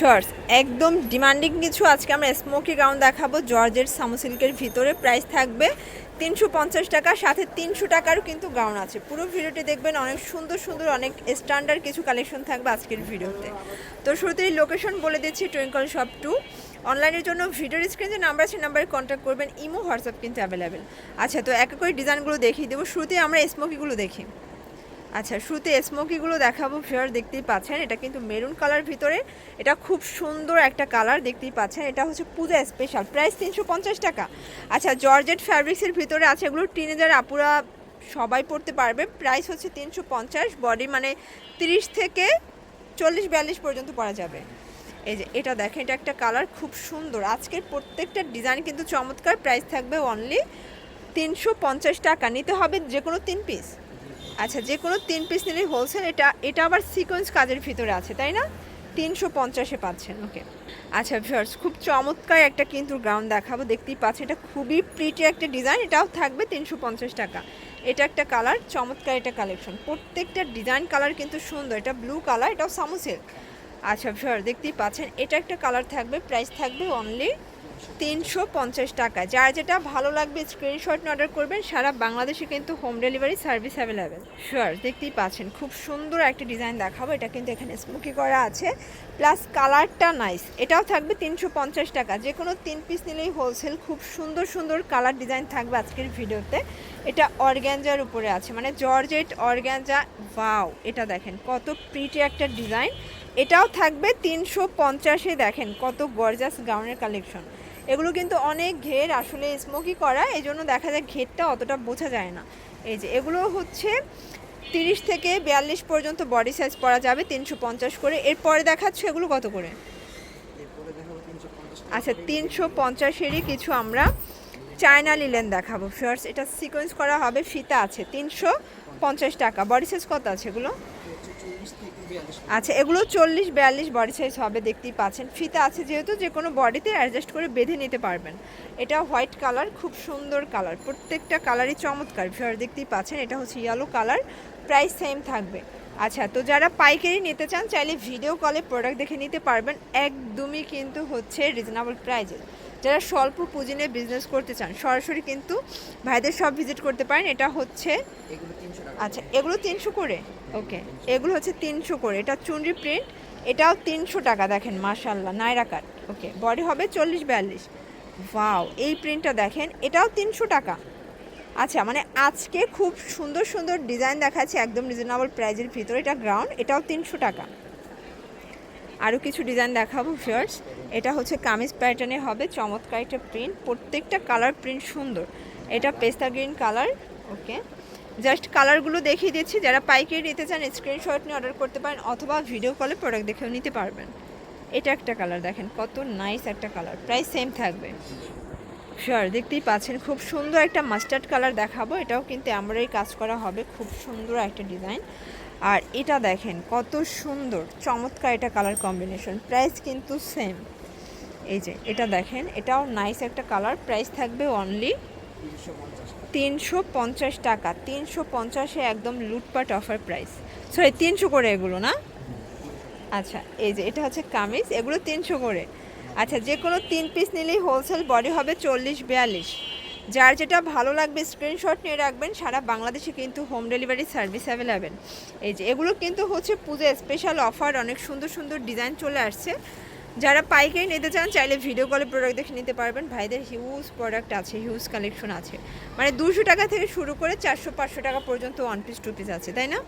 Shorts একদম demanding কিছু আজকে আমরা স্মোকি গাউন দেখাবো। জর্জের সামু সিল্কের ভিতরে প্রাইস থাকবে তিনশো পঞ্চাশ টাকা, সাথে তিনশো টাকারও কিন্তু গাউন আছে। পুরো ভিডিওটি দেখবেন, অনেক সুন্দর সুন্দর, অনেক স্ট্যান্ডার্ড কিছু কালেকশন থাকবে আজকের ভিডিওতে। তো শুরুতেই লোকেশন বলে দিচ্ছি টুইঙ্কল শপ টু অনলাইনের জন্য ভিডিওর স্ক্রিনে যে নাম্বার আছে নাম্বারে কন্ট্যাক্ট করবেন। ইমো হোয়াটসঅ্যাপ কিন্তু অ্যাভেলেবেল আচ্ছা তো এক এক করে ডিজাইনগুলো দেখিয়ে দেবো। শুরুতেই আমরা স্মোকিগুলো দেখি। আচ্ছা শুরুতে স্মোকিগুলো দেখাবো ফেয়ার দেখতেই পাচ্ছেন। এটা কিন্তু মেরুন কালার ভিতরে। এটা খুব সুন্দর একটা কালার দেখতেই পাচ্ছেন। এটা হচ্ছে পূজা স্পেশাল প্রাইস তিনশো পঞ্চাশ টাকা। আচ্ছা জর্জেট ফ্যাব্রিক্সের ভিতরে আছে এগুলো। টিনেজার আপুরা সবাই পড়তে পারবে। প্রাইস হচ্ছে তিনশো পঞ্চাশ। বডি মানে তিরিশ থেকে চল্লিশ, বিয়াল্লিশ পর্যন্ত পরা যাবে। এই যে, এটা দেখেন, এটা একটা কালার খুব সুন্দর। আজকের প্রত্যেকটা ডিজাইন কিন্তু চমৎকার। প্রাইস থাকবে অনলি তিনশো পঞ্চাশ টাকা। নিতে হবে যে কোনো তিন পিস আচ্ছা যে কোনো তিন পিস নিলে হোলসেল এটা এটা আবার সিকোয়েন্স কাজের ভিতরে আছে, তাই না? তিনশো পঞ্চাশে পাচ্ছেন ওকে আচ্ছা ভিউয়ার্স খুব চমৎকার একটা কিন্তু গ্রাউন্ড দেখাবো, দেখতেই পাচ্ছেন, এটা খুবই প্রিটি একটা ডিজাইন এটাও থাকবে তিনশো পঞ্চাশ টাকা। এটা একটা কালার চমৎকার এটা কালেকশন প্রত্যেকটা ডিজাইন কালার কিন্তু সুন্দর, এটা ব্লু কালার এটাও সামুসেল আচ্ছা ভিউয়ার দেখতেই পাচ্ছেন, এটা একটা কালার থাকবে প্রাইস থাকবে অনলি তিনশো পঞ্চাশ টাকা। যার যেটা ভালো লাগবে স্ক্রিনশট অর্ডার করবেন। সারা বাংলাদেশে কিন্তু home delivery service available sure দেখতেই পাচ্ছেন। খুব সুন্দর একটা ডিজাইন দেখাবো। এটা কিন্তু এখানে স্মোকি করা আছে। প্লাস কালারটা নাইস এটাও থাকবে তিনশো পঞ্চাশ টাকা। যে কোনো তিন পিস নিলেই হোলসেল খুব সুন্দর সুন্দর কালার ডিজাইন থাকবে আজকের ভিডিওতে। এটা অর্গ্যাঞ্জার উপরে আছে। মানে জর্জেট অর্গ্যাঞ্জা ওয়াও এটা দেখেন, কত প্রিটি একটা ডিজাইন এটাও থাকবে তিনশো পঞ্চাশে দেখেন কত গর্জাস গাউনের কালেকশন। এগুলো কিন্তু অনেক ঘের আসলে স্মোকি করা এই জন্য দেখা যায় ঘেরটা অতটা বোঝা যায় না। এই যে এগুলো হচ্ছে তিরিশ থেকে বিয়াল্লিশ পর্যন্ত বডি সাইজ পরা যাবে তিনশো পঞ্চাশ করে। এরপরে দেখাচ্ছে এগুলো কত করে? আচ্ছা তিনশো পঞ্চাশেরই কিছু আমরা চায়না লিলেন দেখাবো। ফার্স এটা সিকোয়েন্স করা হবে ফিতা আছে তিনশো পঞ্চাশ টাকা। বডি সাইজ কত আছে এগুলো? আচ্ছা এগুলো চল্লিশ, বিয়াল্লিশ বডি সাইজ হবে, দেখতেই পাচ্ছেন। ফিতা আছে যেহেতু, যে কোনো বডিতে অ্যাডজাস্ট করে বেঁধে নিতে পারবেন। এটা হোয়াইট কালার খুব সুন্দর কালার প্রত্যেকটা কালারই চমৎকার। ফিয়ার দেখতেই পাচ্ছেন, এটা হচ্ছে ইয়েলো কালার প্রাইস সেম থাকবে। আচ্ছা তো যারা পাইকারি নিতে চান, চাইলে ভিডিও কলে প্রোডাক্ট দেখে নিতে পারবেন। একদমই কিন্তু হচ্ছে রিজনেবল প্রাইজে যারা স্বল্প পুঁজি নিয়ে বিজনেস করতে চান সরাসরি কিন্তু ভাইদের সব ভিজিট করতে পারেন। এটা হচ্ছে আচ্ছা এগুলো তিনশো করে? ওকে এগুলো হচ্ছে তিনশো করে। এটা চুনরি প্রিন্ট এটাও তিনশো টাকা দেখেন মাশাল্লাহ নাইরা কাট ওকে বডি হবে চল্লিশ বিয়াল্লিশ। ওয়াও এই প্রিন্টটা দেখেন এটাও তিনশো টাকা। আচ্ছা মানে আজকে খুব সুন্দর সুন্দর ডিজাইন দেখাচ্ছে একদম রিজনেবল প্রাইজের ভিতরে। এটা গ্রাউন্ড এটাও তিনশো টাকা। আরও কিছু ডিজাইন দেখাবো ফিয়ার্স এটা হচ্ছে কামিজ প্যাটার্নে হবে, চমৎকার একটা প্রিন্ট প্রত্যেকটা কালার প্রিন্ট সুন্দর। এটা পেস্তা গ্রিন কালার ওকে জাস্ট কালারগুলো দেখিয়ে দিচ্ছি, যারা পাইকারি নিতে চান স্ক্রিনশট নিয়ে অর্ডার করতে পারেন, অথবা ভিডিও কলে প্রোডাক্ট দেখেও নিতে পারবেন। এটা একটা কালার দেখেন, কত নাইস একটা কালার প্রাইস সেম থাকবে। শিওর দেখতেই পাচ্ছেন, খুব সুন্দর একটা মাস্টার্ড কালার দেখাবো, এটাও কিন্তু আমরাই কাজ করা হবে, খুব সুন্দর একটা ডিজাইন আর এটা দেখেন, কত সুন্দর, চমৎকার এটা কালার কম্বিনেশন প্রাইস কিন্তু সেম এই যে, এটা দেখেন, এটাও নাইস একটা কালার প্রাইস থাকবে অনলি তিনশো পঞ্চাশ টাকা, তিনশো পঞ্চাশে একদম লুটপাট অফার প্রাইস সরি তিনশো করে এগুলো না? আচ্ছা এই যে, এটা হচ্ছে কামিজ, এগুলো তিনশো করে। আচ্ছা যে কোনো তিন পিস নিলেই হোলসেল বডি হবে চল্লিশ বিয়াল্লিশ। যার যেটা ভালো লাগবে স্ক্রিনশট নিয়ে রাখবেন, সারা বাংলাদেশে কিন্তু হোম ডেলিভারি সার্ভিস অ্যাভেলেবেল এই যে, এগুলো কিন্তু হচ্ছে পুজো স্পেশাল অফার অনেক সুন্দর সুন্দর ডিজাইন চলে আসছে। যারা পাইকারি নিতে চান, চাইলে ভিডিও কলে প্রোডাক্ট দেখে নিতে পারবেন। ভাইদের হিউজ প্রোডাক্ট আছে হিউজ কালেকশন আছে। মানে দুশো টাকা থেকে শুরু করে চারশো, পাঁচশো টাকা পর্যন্ত ওয়ান পিস টু পিস আছে, তাই না?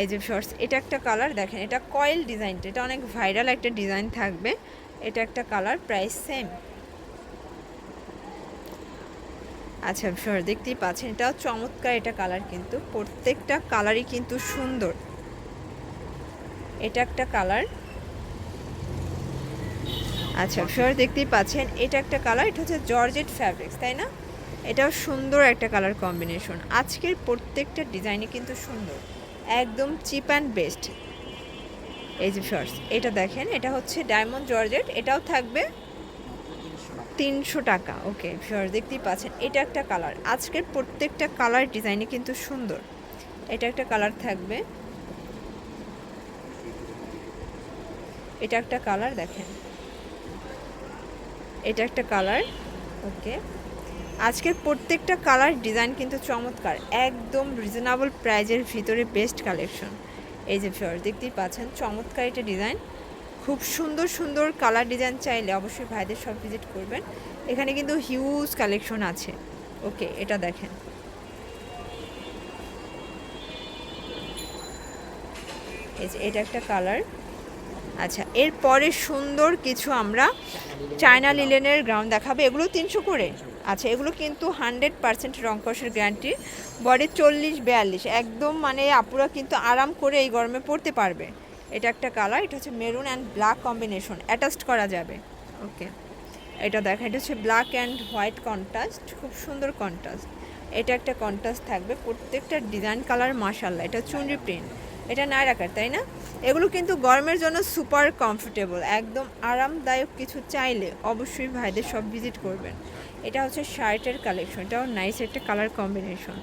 এই যে শর্টস এটা একটা কালার দেখেন, এটা কয়েল ডিজাইনটা এটা অনেক ভাইরাল একটা ডিজাইন থাকবে। এটা একটা কালার প্রাইস সেম আচ্ছা শর দেখতেই পাচ্ছেন, এটাও চমৎকার এটা কালার কিন্তু। প্রত্যেকটা কালারই কিন্তু সুন্দর। এটা একটা কালার আচ্ছা শর দেখতেই পাচ্ছেন, এটা একটা কালার এটা হচ্ছে জর্জেট ফ্যাব্রিক্স তাই না? এটাও সুন্দর একটা কালার কম্বিনেশন আজকের প্রত্যেকটা ডিজাইনই কিন্তু সুন্দর। একদম চিপ অ্যান্ড বেস্ট এই যে শর্টস এটা দেখেন, এটা হচ্ছে ডায়মন্ড জর্জেট এটাও থাকবে তিনশো টাকা। ওকে শর্টস দেখতেই পাচ্ছেন, এটা একটা কালার আজকের প্রত্যেকটা কালার ডিজাইনই কিন্তু সুন্দর। এটা একটা কালার থাকবে। এটা একটা কালার দেখেন। এটা একটা কালার ওকে। আজকের প্রত্যেকটা কালার ডিজাইন কিন্তু চমৎকার, একদম রিজনেবল প্রাইজের ভিতরে বেস্ট কালেকশন এই যে ফিওর দেখতেই পাচ্ছেন, চমৎকার এটা ডিজাইন খুব সুন্দর সুন্দর কালার ডিজাইন চাইলে অবশ্যই ভাইদের সব ভিজিট করবেন। এখানে কিন্তু হিউজ কালেকশন আছে। ওকে এটা দেখেন। এটা একটা কালার আচ্ছা এরপরে সুন্দর কিছু আমরা চায়না লিলেনের গ্রাউন্ড দেখাবো। এগুলো তিনশো করে। আচ্ছা এগুলো কিন্তু হান্ড্রেড পার্সেন্ট রংকসের গ্যারান্টি বডি চল্লিশ, বিয়াল্লিশ। একদম মানে আপুরা কিন্তু আরাম করে এই গরমে পড়তে পারবে। এটা একটা কালার, এটা হচ্ছে maroon and black combination attached করা যাবে। ওকে এটা দেখা, এটা হচ্ছে ব্ল্যাক অ্যান্ড হোয়াইট কন্ট্রাস্ট খুব সুন্দর কন্ট্রাস্ট এটা একটা কন্ট্রাস্ট থাকবে, প্রত্যেকটা ডিজাইন কালার মাশাল্লাহ এটা চুনরি প্রিন্ট এটা না রাখার তাই না? এগুলো কিন্তু গরমের জন্য সুপার কমফোর্টেবল একদম আরামদায়ক কিছু চাইলে অবশ্যই ভাইদের সব ভিজিট করবেন। এটা হচ্ছে শার্টের কালেকশন এটাও নাইস একটা কালার কম্বিনেশন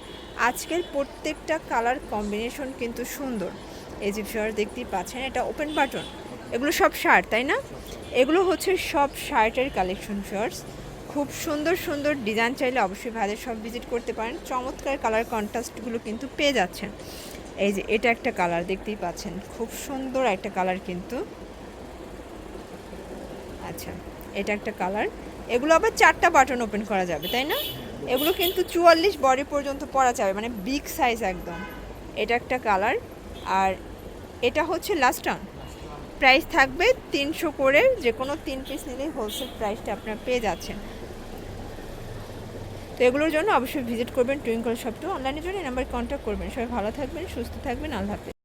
আজকের প্রত্যেকটা কালার কম্বিনেশন কিন্তু সুন্দর। এই যে দেখতেই পাচ্ছেন, এটা ওপেন বাটন এগুলো সব শার্ট তাই না? এগুলো হচ্ছে সব শার্টের কালেকশন ফিওর্স খুব সুন্দর সুন্দর ডিজাইন চাইলে অবশ্যই ভাইদের সব ভিজিট করতে পারেন। চমৎকার কালার কন্ট্রাস্টগুলো কিন্তু পেয়ে যাচ্ছেন। এই যে, এটা একটা কালার দেখতেই পাচ্ছেন। খুব সুন্দর একটা কালার কিন্তু। আচ্ছা এটা একটা কালার এগুলো আবার চারটা বাটন ওপেন করা যাবে, তাই না? এগুলো কিন্তু চুয়াল্লিশ বডি পর্যন্ত পরা যাবে মানে বিগ সাইজ একদম। এটা একটা কালার আর এটা হচ্ছে লাস্ট অন প্রাইস থাকবে তিনশো করে যে কোনো তিন পিস নিলেই হোলসেল প্রাইসটা আপনারা পেয়ে যাচ্ছেন। তো এগুলোর জন্য অবশ্যই ভিজিট করবেন টুইঙ্কল শপটু অনলাইনের জন্য নাম্বার নাম্বারে কন্ট্যাক্ট করবেন। সবাই ভালো থাকবেন, সুস্থ থাকবেন। আল্লাহ